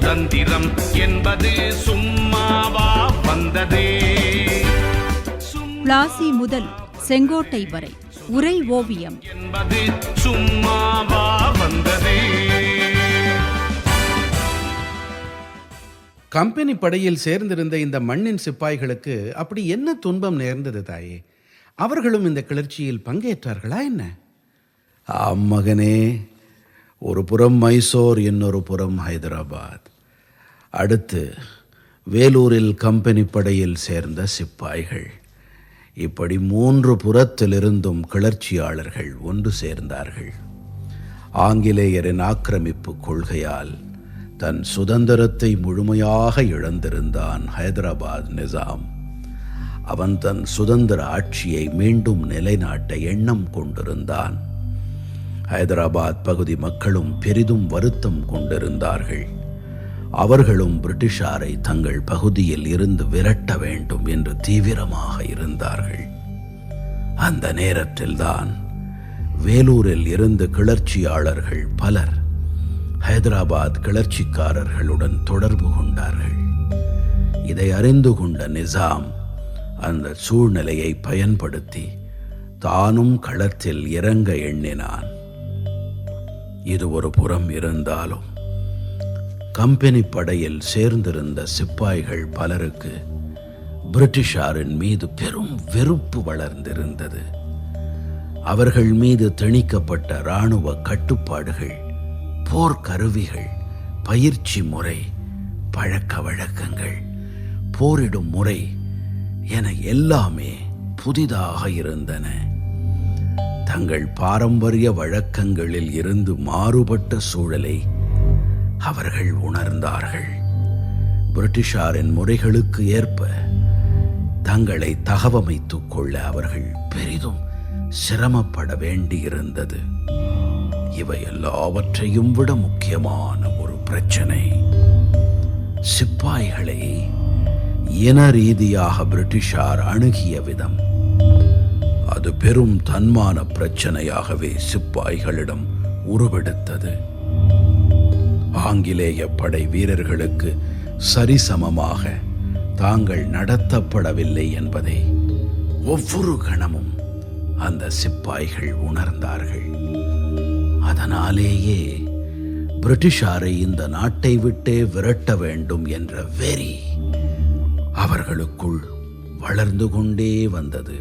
சுதந்திரம் என்பது சும்மாவா வந்ததே? பிளாசி முதல் செங்கோட்டை வரை உரை ஓவியம். என்பது சும்மாவா வந்ததே? கம்பெனி படையில் சேர்ந்திருந்த இந்த மண்ணின் சிப்பாய்களுக்கு அப்படி என்ன துன்பம் நேர்ந்தது தாயே? அவர்களும் இந்த கிளர்ச்சியில் பங்கேற்றார்களா என்ன? ஆம் மகனே ஒரு புறம் மைசூர் இன்னொரு புறம் ஹைதராபாத். அடுத்து வேலூரில் கம்பெனி படையில் சேர்ந்த சிப்பாய்கள். இப்படி மூன்று புறத்திலிருந்தும் கிளர்ச்சியாளர்கள் ஒன்று சேர்ந்தார்கள். ஆங்கிலேயரின் ஆக்கிரமிப்பு கொள்கையால் தன் சுதந்திரத்தை முழுமையாக இழந்திருந்தான் ஹைதராபாத் நிசாம். அவன் தன் சுதந்திர ஆட்சியை மீண்டும் நிலைநாட்ட எண்ணம் கொண்டிருந்தான். ஹைதராபாத் பகுதி மக்களும் பெரிதும் வருத்தம் கொண்டிருந்தார்கள். அவர்களும் பிரிட்டிஷாரை தங்கள் பகுதியில் இருந்து விரட்ட வேண்டும் என்று தீவிரமாக இருந்தார்கள். அந்த நேரத்தில்தான் வேலூரில் இருந்து கிளர்ச்சியாளர்கள் பலர் ஹைதராபாத் கிளர்ச்சிக்காரர்களுடன் தொடர்பு கொண்டார்கள். இதை அறிந்து கொண்ட நிசாம் அந்த சூழ்நிலையை பயன்படுத்தி தானும் களத்தில் இறங்க எண்ணினான். இது ஒரு புறம் இருந்தாலும். கம்பெனி படையில் சேர்ந்திருந்த சிப்பாய்கள் பலருக்கு பிரிட்டிஷாரின் மீது பெரும் வெறுப்பு வளர்ந்திருந்தது. அவர்கள் மீது திணிக்கப்பட்ட இராணுவ கட்டுப்பாடுகள் போர்க்கருவிகள் பயிற்சி முறை பழக்க வழக்கங்கள் போரிடும் முறை என எல்லாமே புதிதாக இருந்தன. தங்கள் பாரம்பரிய வழக்கங்களில் இருந்து மாறுபட்ட சூழலை அவர்கள் உணர்ந்தார்கள். பிரிட்டிஷாரின் முறைகளுக்கு ஏற்ப தங்களை தகவமைத்துக் கொள்ள அவர்கள் பெரிதும் சிரமப்பட வேண்டியிருந்தது. இவை எல்லாவற்றையும் விட முக்கியமான ஒரு பிரச்சனை. சிப்பாய்களை இன ரீதியாக பிரிட்டிஷார் அணுகிய விதம். அது பெரும் தன்மான பிரச்சனையாகவே சிப்பாய்களிடம் உருவெடுத்தது. ஆங்கிலேய படை வீரர்களுக்கு சரிசமமாக தாங்கள் நடத்தப்படவில்லை என்பதை ஒவ்வொரு கணமும் அந்த சிப்பாய்கள் உணர்ந்தார்கள். அதனாலேயே பிரிட்டிஷாரை இந்த நாட்டை விட்டே விரட்ட வேண்டும் என்ற வெறி அவர்களுக்குள் வளர்ந்து கொண்டே வந்தது.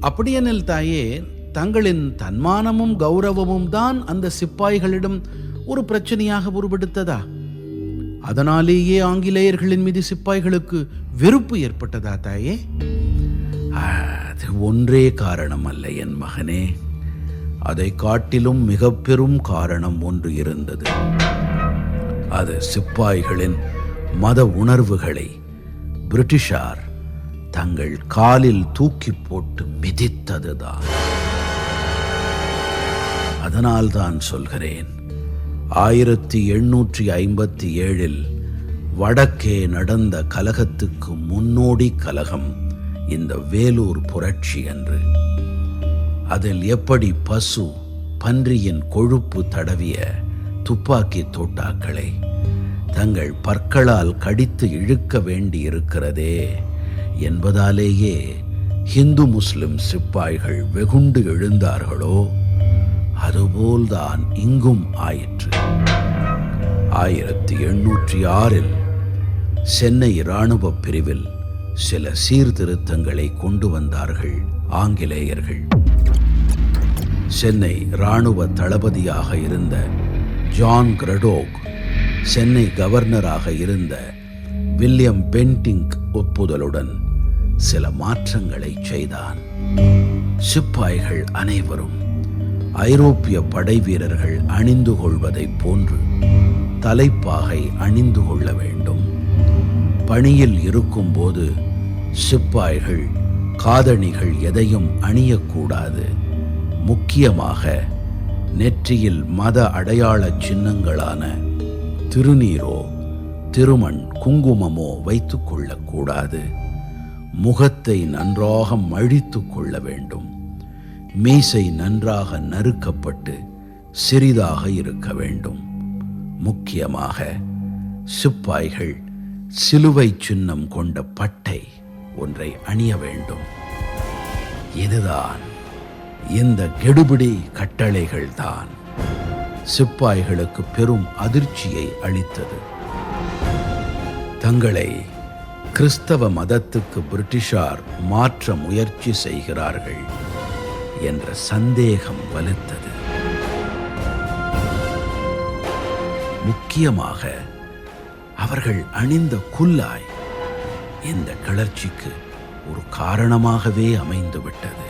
அப்படியெனில் தாயே தங்களின் தன்மானமும் கௌரவமும் தான் அந்த சிப்பாய்களிடம் ஒரு பிரச்சனையாக உருவெடுத்ததா? அதனாலேயே ஆங்கிலேயர்களின் மீது சிப்பாய்களுக்கு வெறுப்பு ஏற்பட்டதா தாயே? அது ஒன்றே காரணம் அல்ல என் மகனே. அதை காட்டிலும் மிக பெரும் காரணம் ஒன்று இருந்தது. அது சிப்பாய்களின் மத உணர்வுகளை பிரிட்டிஷார் தங்கள் காலில் தூக்கி போட்டு மிதித்ததுதான். அதனால்தான் சொல்கிறேன் ஆயிரத்தி எண்ணூற்றி ஐம்பத்தி ஏழில் வடக்கே நடந்த கலகத்துக்கு முன்னோடி கலகம் இந்த வேலூர் புரட்சி என்று. அதில் எப்படி பசு பன்றியின் கொழுப்பு தடவிய துப்பாக்கி தோட்டாக்களை தங்கள் பற்களால் கடித்து இழுக்க வேண்டியிருக்கிறதே என்பதாலேயே ஹிந்து முஸ்லிம் சிப்பாய்கள் வெகுண்டு எழுந்தார்களோ? அதுபோல்தான் இங்கும் ஆயிற்று. ஆயிரத்தி எண்ணூற்றி ஆறில் சென்னை இராணுவ பிரிவில் சில சீர்திருத்தங்களை கொண்டு வந்தார்கள் ஆங்கிலேயர்கள். சென்னை இராணுவ தளபதியாக இருந்த ஜான் கிரடோக் சென்னை கவர்னராக இருந்த வில்லியம் பென்டிங் ஒப்புதலுடன் சில மாற்றங்களை செய்தான். சிப்பாய்கள் அனைவரும் ஐரோப்பிய படை வீரர்கள் அணிந்து கொள்வதைப் போன்று தலைப்பாகை அணிந்து கொள்ள வேண்டும். பணியில் இருக்கும்போது சிப்பாய்கள் காதணிகள் எதையும் அணியக்கூடாது. முக்கியமாக நெற்றியில் மத அடையாள சின்னங்களான திருநீரோ திருமண் குங்குமமோ வைத்துக் கொள்ளக்கூடாது. முகத்தை நன்றாக மழித்து கொள்ள வேண்டும். மீசை நன்றாக நறுக்கப்பட்டு சிறிதாக இருக்க வேண்டும். முக்கியமாக சிப்பாய்கள் சிலுவை சின்னம் கொண்ட பட்டை ஒன்றை அணிய வேண்டும். இதுதான் இந்த கெடுபிடி கட்டளைகள்தான். சிப்பாய்களுக்கு பெரும் அதிர்ச்சியை அளித்தது. தங்களை கிறிஸ்தவ மதத்துக்கு பிரிட்டிஷார் மாற்ற முயற்சி செய்கிறார்கள் என்ற சந்தேகம் வலுத்தது. முக்கியமாக அவர்கள் அணிந்த குல்லாய் இந்த கிளர்ச்சிக்கு ஒரு காரணமாகவே அமைந்துவிட்டது.